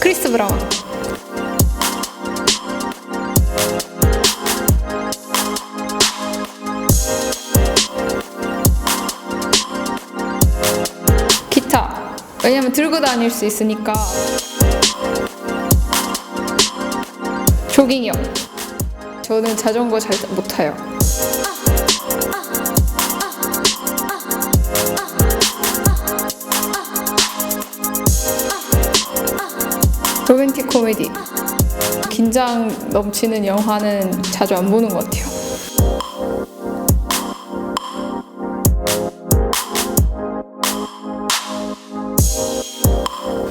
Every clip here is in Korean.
Christopher Brown 왜냐면 들고 다닐 수 있으니까. 조깅이요. 저는 자전거 잘 못 타요. 로맨틱 코미디. 긴장 넘치는 영화는 자주 안 보는 것 같아요.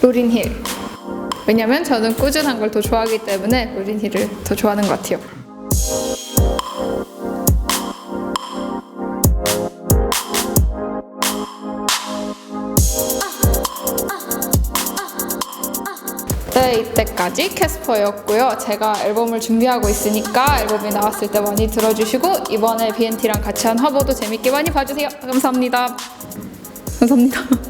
로린힐. 왜냐면 저는 꾸준한 걸 더 좋아하기 때문에 로린힐을 더 좋아하는 것 같아요. 네, 이때까지 캐스퍼였고요. 제가 앨범을 준비하고 있으니까 앨범이 나왔을 때 많이 들어주시고 이번에 BNT랑 같이 한 화보도 재밌게 많이 봐주세요. 감사합니다. 감사합니다.